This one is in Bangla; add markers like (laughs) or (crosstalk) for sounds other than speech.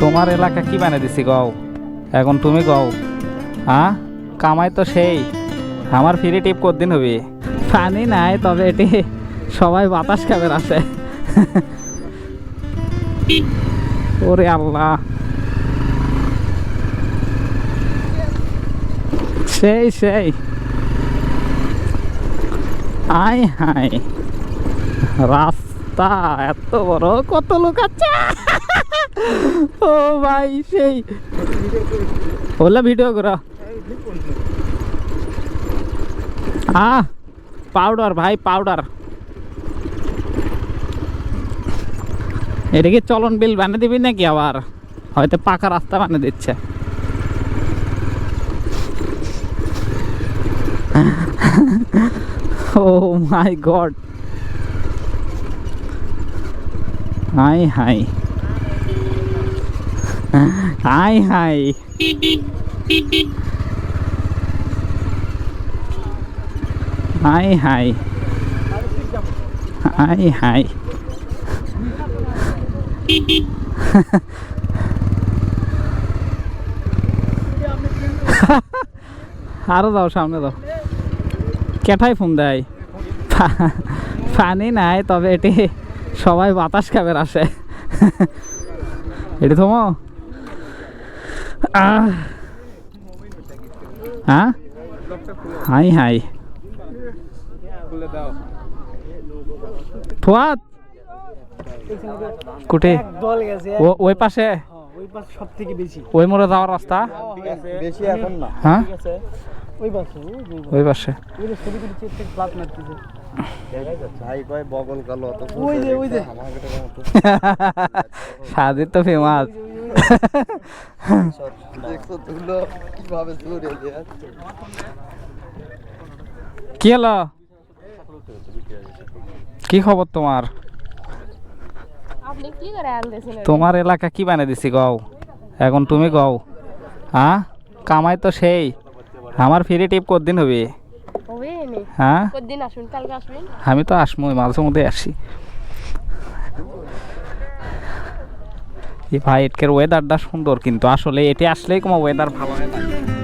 তোমার এলাকা কি বানিয়ে দিছি গও? এখন তুমি গও। হ্যাঁ কামাই তো সেই। আমার ফ্রি টিপ কদিন হবে? পানি নাই, তবে এটি সবাই বাতাস খাবে আছে ওরে আল্লাহ। সেই সেই। আই, হাই। রাস্তা, এত বড়, কত লোক আছে? (laughs) ও ভাই, সেই। ওলা ভিডিও করো। আহ পাউডার ভাই পাউডার এটা কি চলন বিল বানিয়ে দিবি নাকি আবার? হয়তো পাকা রাস্তা বানিয়ে দিচ্ছে। ও মাই গড হাই হাই। হাই হাই হাই হাই হাই হাই আরও দাও সামনে দাও কেঠাই ফোন দেয়। (laughs) পানি নাই, তবে এটি সবাই বাতাস খাবে আসে। (laughs) এটি থমো। হ্যাঁ হাই হাই। ফুয়াদ। কুটে। ওই পাশে। ওই মোড়ে যাওয়ার রাস্তা? হ্যাঁ? ওই (laughs) তো ফেমাস। কি হলো কি খবর তোমার? তোমার এলাকা কি বানিয়ে দিছি গও এখন তুমি গও হ্যাঁ কামাই তো সেই। আমার ফ্রি টিপ কদিন হবে? হ্যাঁ? আমি তো আসমো মাঝে মধ্যে আসি। ভাই এটকের ওয়েদারটা সুন্দর কিন্তু আসলে এটি আসলেই কোনো ওয়েদার ভালো হয় না।